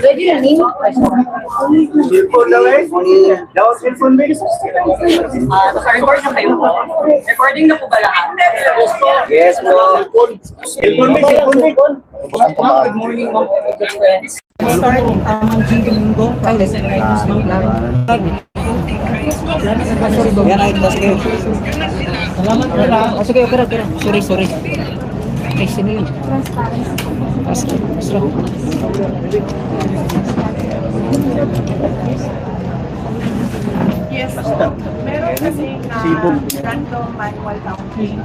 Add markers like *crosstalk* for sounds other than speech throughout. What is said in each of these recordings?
Ready na ni? Cellphone daw eh. Daw cellphone ba? Ah, naka-record na kayo po? Recording na po ba lahat? Yes po. Cellphone ba? Cellphone ba? Good morning, ma'am. Good friends. Start tamang Domingo, Pangles and Rhinos ng. Yan ay tas kayo. Salamat po lang. Oh, sige, okay, okay. Sorry, sorry. Okay, sino yun? Transparency. Yes po. Meron kasi uh, random manual counting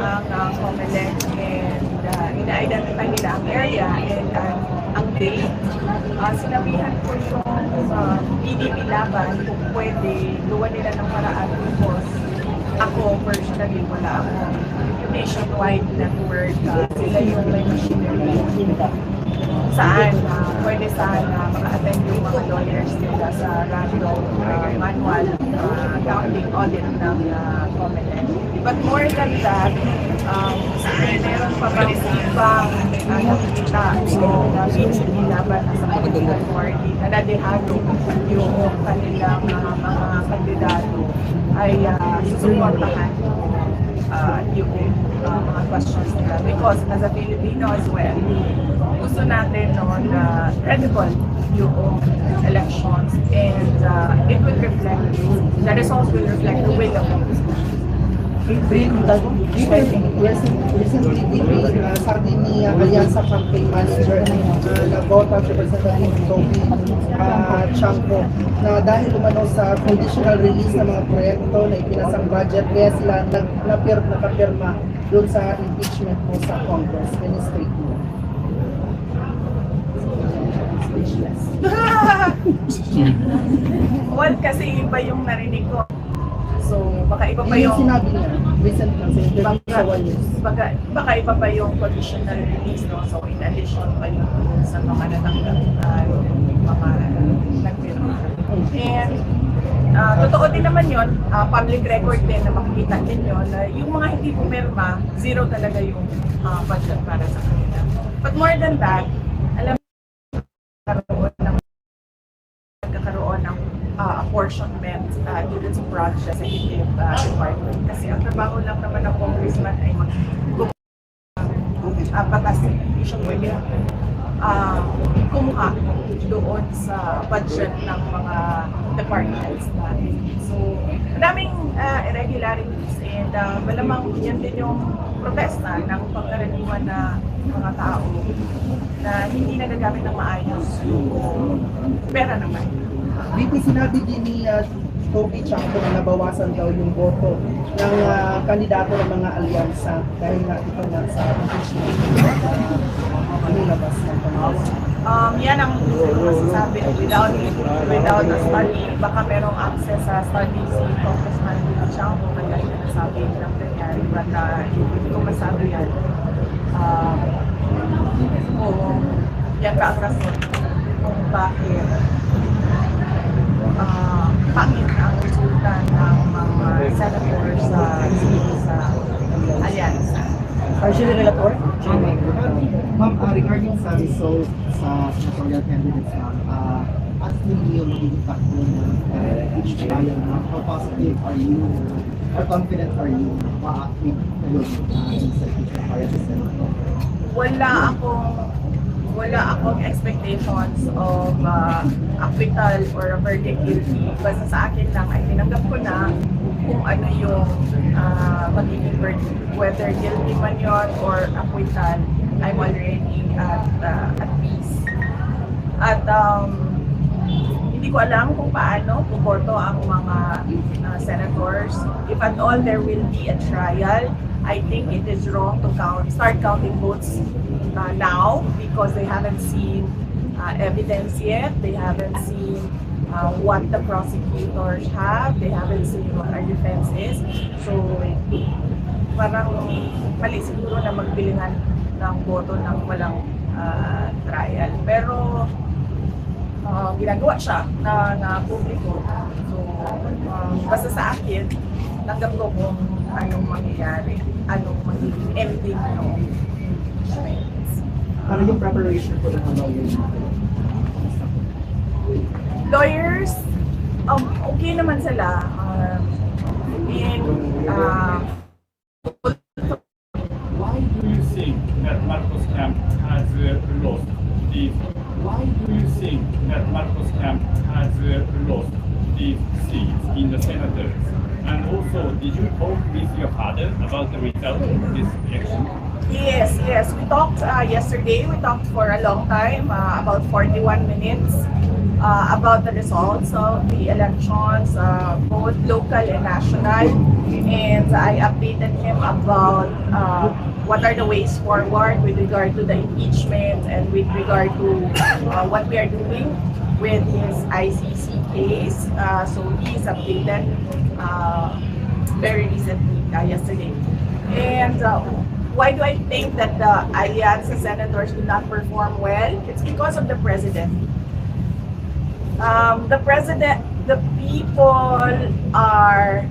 ang uh, COMELEC and uh, ina-identify nila ang area and uh, ang date. Uh, sinabihan ko yung uh, PDP laban kung pwede luwa nila ng paraan because ako personally wala akong nationwide network. Uh, sila yung may machinery saan uh, pwede sana maka-attend yung mga lawyers nila sa random uh, manual uh, counting audit ng uh, COMELEC. But more than that, um, meron pa ba ibang uh, nakikita pinili laban sa political party na nadehado yung kanilang uh, mga kandidato ay uh, susuportahan uh, yung uh, mga questions nila. Because as a Filipino as well, gusto natin no, na credible yung elections and uh, it will reflect, the results will reflect the will of the people. Recently, Sardinia, Alyansa Campaign Manager, nagota si Representative Toby Chanco na dahil umano sa conditional release ng mga proyekto na ipinasang budget, kaya sila nakapirma doon sa impeachment mo sa Congress. Any statement? Speechless. well, kasi iba yung narinig ko. So, baka iba pa Yung yung... sinabi niya, recent lang sa interview Baka, sa One News. baka, baka iba pa yung conditional release, no? So, in addition pa yung sa mga natanggap na yung mga nagpirma. And, ah, totoo din naman yun, ah, public record din na makikita ninyo na yung mga hindi pumirma, zero talaga yung ah, budget para sa kanila. But more than that, alam nagkakaroon ng nagkakaroon ng uh, apportionment uh, dito sa project sa executive uh, department. Kasi ang trabaho lang naman ng congressman ay mag uh, batas hindi siya pwede uh, kumuha doon sa budget ng mga departments natin. So, madaming uh, irregularities and uh, malamang yan din yung protesta ng pangkaraniwan na mga tao na hindi nagagamit ng maayos yung pera naman. BP sinabi din ni uh, Toby Chanco na nabawasan daw yung boto ng uh, kandidato ng mga alyansa dahil nga ito nga sa impeachment uh, ng Congress. Um, yan ang masasabi without without a study. Baka merong access sa study si Congressman Lino Chanco kaya yung nasabi ng nangyari. But uh, hindi ko masabi yan. Um, kung yan ka ang rason kung bakit uh, pangit ang resulta ng mga senators sa sa alyansa. Partially relator? Ma'am, uh, regarding sa results sa senatorial candidates, ma'am, uh, at hindi yung magiging takbo ng uh, each trial, ma'am, how positive are you, how confident are you ma-active kayo uh, sa each trial sa Senate? wala akong wala akong expectations of uh, acquittal or a verdict guilty. Basta sa akin lang ay tinanggap ko na kung ano yung uh, magiging verdict. Whether guilty man yun or acquittal, I'm already at, uh, at peace. At um, hindi ko alam kung paano puporto ang mga uh, senators. If at all there will be a trial, I think it is wrong to count, start counting votes uh, now because they haven't seen uh, evidence yet. They haven't seen uh, what the prosecutors have. They haven't seen what our defense is. So, parang mali siguro na magbilingan ng boto ng walang uh, trial. Pero, uh, ginagawa siya na, na publiko. So, um, basta sa akin, tanggap ko kung anong mangyayari, anong magiging ending ng Ano yung preparation po ng mga lawyer natin? lawyers, um, okay naman sila. Um, and, uh, you talk with your father about the result of this election? Yes, yes. We talked uh, yesterday. We talked for a long time, uh, about 41 minutes, uh, about the results of the elections, uh, both local and national. And I updated him about uh, what are the ways forward with regard to the impeachment and with regard to uh, what we are doing with his ICC case. So he is updated very recently, uh, yesterday. And uh, why do I think that the Alliance senators do not perform well? It's because of the president. Um, the president, the people are,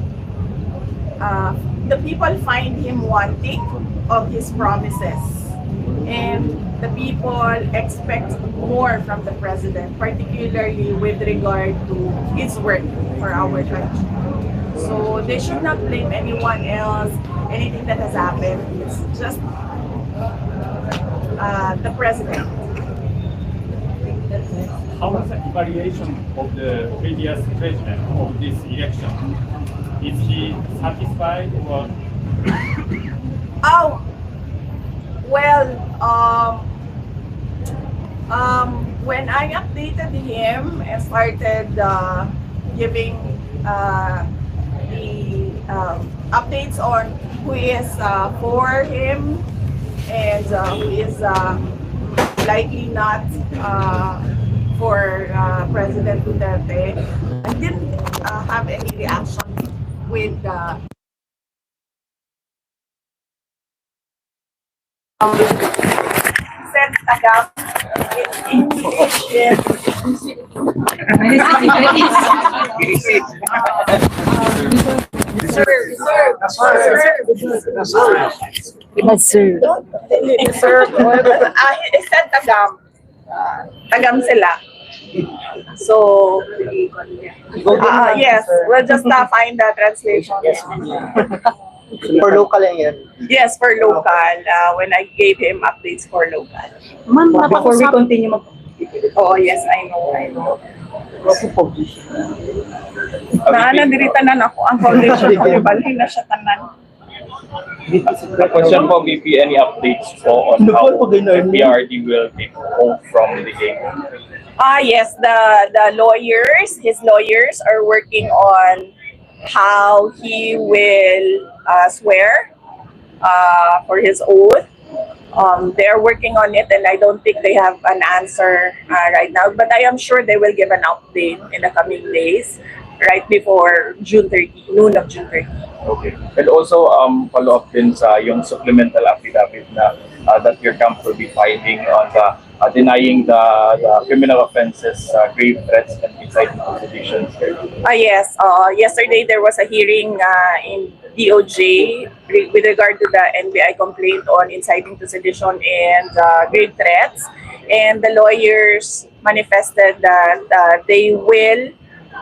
uh, the people find him wanting of his promises. And the people expect more from the president, particularly with regard to his work for our country. So they should not blame anyone else, anything that has happened. It's just uh, the president. How was the evaluation of the previous president of this election? Is he satisfied or Oh, well, um, um, when I updated him and started uh, giving uh, the um, updates on who is uh, for him and uh, who is uh, likely not uh, for uh, President Duterte, I didn't uh, have any reaction with uh, um, said Tagam in, in, in, Sir, sir, sir, Yes, sir. sir, ah, he said Tagam. Ah, Tagam sila. So, ah, yes, we'll just uh, find the translation. *laughs* For local yan yan. Yes, for local, uh, when I gave him updates for local. Ma'am, before we continue mag Oh, yes, I know, I know. Na nadiritanan ako ang foundation ko, *laughs* ibalhin na siya tanan. Question po, VP, any updates po on how the PRD will take home from the game? Ah, yes, the the lawyers, his lawyers are working on how he will uh, swear uh, for his oath. Um, they are working on it, and I don't think they have an answer uh, right now. But I am sure they will give an update in the coming days, right before June 30, noon of June 30. Okay. And also, um, follow up din sa yung supplemental affidavit na uh, that your camp will be filing on the uh, denying the, the criminal offenses, uh, grave threats, and inciting to sedition. Ah yes, uh, yesterday there was a hearing uh, in DOJ re- with regard to the NBI complaint on inciting to sedition and uh, grave threats. And the lawyers manifested that uh, they will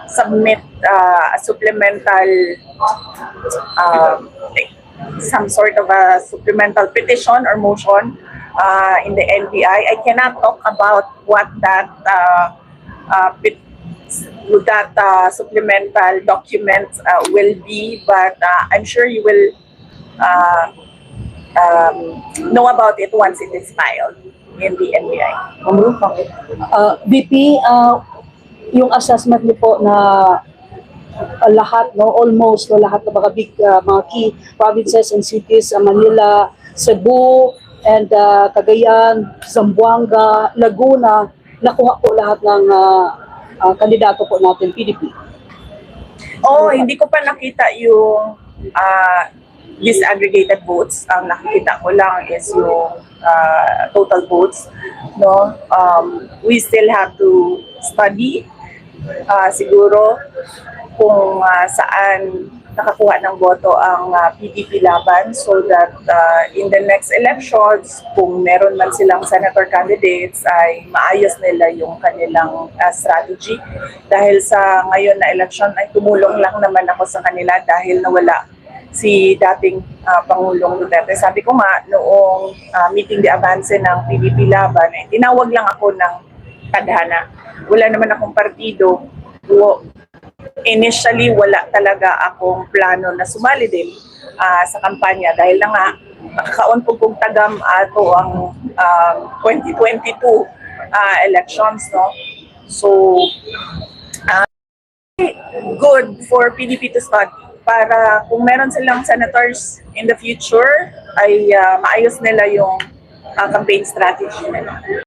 submit uh, a supplemental, um, some sort of a supplemental petition or motion uh, in the NBI. I cannot talk about what that uh, uh, that uh, supplemental document uh, will be, but uh, I'm sure you will uh, um, know about it once it is filed in the NBI. uh, VP, uh, yung assessment niyo po na uh, lahat, no, almost, no, lahat ng mga big, uh, mga key provinces and cities, uh, Manila, Cebu, and uh, Cagayan, Zamboanga, Laguna, nakuha po lahat ng uh, uh, kandidato po natin, PDP. Oh, hindi ko pa nakita yung uh, disaggregated votes. Ang nakikita ko lang is yung uh, total votes. No, um, we still have to study uh, siguro kung uh, saan nakakuha ng boto ang ah, PDP laban so that ah, in the next elections, kung meron man silang senator candidates, ay maayos nila yung kanilang ah, strategy. Dahil sa ngayon na election ay tumulong lang naman ako sa kanila dahil nawala si dating ah, Pangulong Duterte. Sabi ko nga, noong ah, meeting de avance ng PDP laban, eh, tinawag lang ako ng tadhana. Wala naman akong partido. Initially wala talaga akong plano na sumali din ah, sa kampanya dahil na nga nakakaon po kong tagam ato ang um, 2022 ah, elections no? So ah, good for PDP to start. Para kung meron silang senators in the future ay ah, maayos nila yung ah, campaign strategy nila